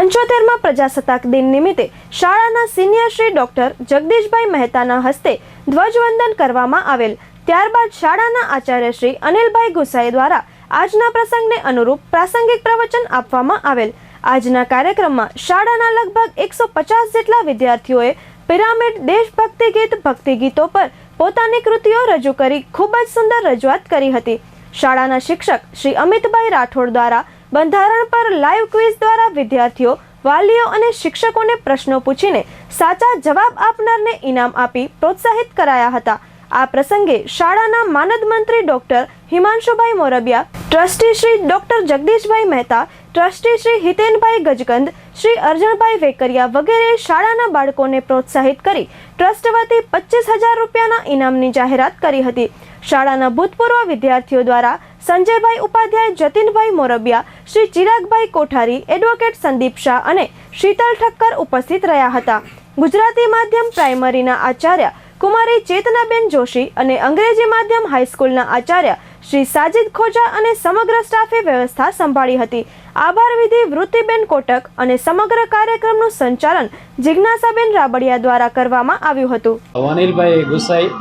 પંચોતેરમાં પ્રજાસત્તાક દિન નિમિત્તે શાળાના સિનિયર શ્રી ડોક્ટર જગદીશભાઈ મહેતાના હસ્તે ધ્વજવંદન કરવામાં આવેલ. ત્યારબાદ શાળાના આચાર્ય શ્રી અનિલભાઈ ગુસાઈ દ્વારા આજના પ્રસંગને અનુરૂપ પ્રાસંગિક પ્રવચન આપવામાં આવેલ. આજના કાર્યક્રમમાં શાળાના લગભગ એકસો પચાસ જેટલા વિદ્યાર્થીઓએ પિરામિડ દેશભક્તિ ગીત, ભક્તિ ગીતો પર પોતાની કૃતિઓ રજૂ કરી ખૂબ જ સુંદર રજૂઆત કરી હતી. શાળાના શિક્ષક શ્રી અમિતભાઈ રાઠોડ દ્વારા બંધારણ પર લાઈવ ક્વિઝ દ્વારા વિદ્યાર્થીઓ, વાલીઓ અને શિક્ષકોને પ્રશ્નો પૂછીને સાચા જવાબ આપનારને ઇનામ આપી પ્રોત્સાહિત કરાયા હતા. આ પ્રસંગે શાળાના માનદ મંત્રી doctor Himanshubhai Morbiya, trustee Shri doctor Jagdishbhai Mehta, trustee Shri Hitenbhai Gajkand, Shri Arjanbhai Vekariya વગેરે શાળાના બાળકોને પ્રોત્સાહિત કરી ટ્રસ્ટ વતી પચીસ હજાર રૂપિયાના ઇનામની જાહેરાત કરી હતી. શાળાના ભૂતપૂર્વ વિદ્યાર્થીઓ દ્વારા સંજયભાઈ ઉપાધ્યાય, જતીનભાઈ મોરબિયા, શ્રી ચિરાગભાઈ કોઠારી, એડવોકેટ સંદીપ શાહ અને શીતલ ઠક્કર ઉપસ્થિત રહ્યા હતા. ગુજરાતી માધ્યમ પ્રાઇમરીના આચાર્ય કુમારી ચેતનાબેન જોશી અને અંગ્રેજી માધ્યમ હાઈસ્કૂલના આચાર્ય શ્રી સાજિદ ખોજા અને સમગ્ર સ્ટાફે વ્યવસ્થા સંભાળી હતી. આભાર વિધિ વૃત્તિબેન કોટક અને સમગ્ર કાર્યક્રમનું સંચાલન જિજ્ઞાસાબેન રાબડિયા દ્વારા કરવામાં આવ્યું હતું. અનિલભાઈ ગુસાઈ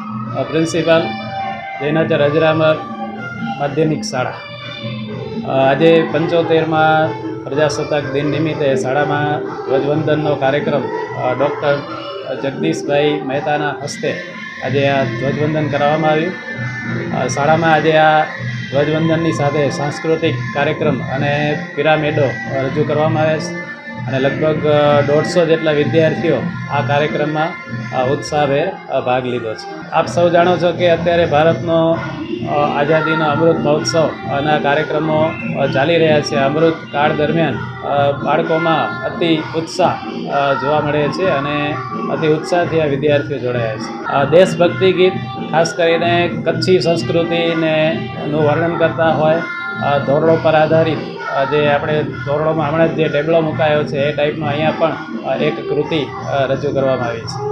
પ્રિન્સિપાલ જૈનાચાર અજરામર માધ્યમિક શાળા. આજે પંચોતેરમાં પ્રજાસત્તાક દિન નિમિત્તે શાળામાં ધ્વજવંદનનો કાર્યક્રમ ડૉક્ટર જગદીશભાઈ મહેતાના હસ્તે આજે આ ધ્વજવંદન કરાવવામાં આવ્યું. શાળામાં આજે આ ધ્વજવંદનની સાથે સાંસ્કૃતિક કાર્યક્રમ અને પિરામિડો રજૂ કરવામાં આવે છે. અને લગભગ દોઢસો જેટલા વિદ્યાર્થીઓ આ કાર્યક્રમમાં ઉત્સાહભેર ભાગ લીધો છે. આપ સૌ જાણો છો કે અત્યારે ભારતનો આઝાદીનો અમૃત મહોત્સવ અને કાર્યક્રમો ચાલી રહ્યા છે. અમૃત કાળ દરમિયાન બાળકોમાં અતિ ઉત્સાહ જોવા મળે છે અને અતિ ઉત્સાહથી આ વિદ્યાર્થીઓ જોડાયા છે. દેશભક્તિ ગીત, ખાસ કરીને કચ્છી સંસ્કૃતિને નું વર્ણન કરતા હોય ધોરણો પર આધારિત જે આપણે ધોરણોમાં હમણાં જે ટેબલો મુકાયો છે, એ ટાઈપનો અહીંયા પણ એક કૃતિ રજૂ કરવામાં આવી છે.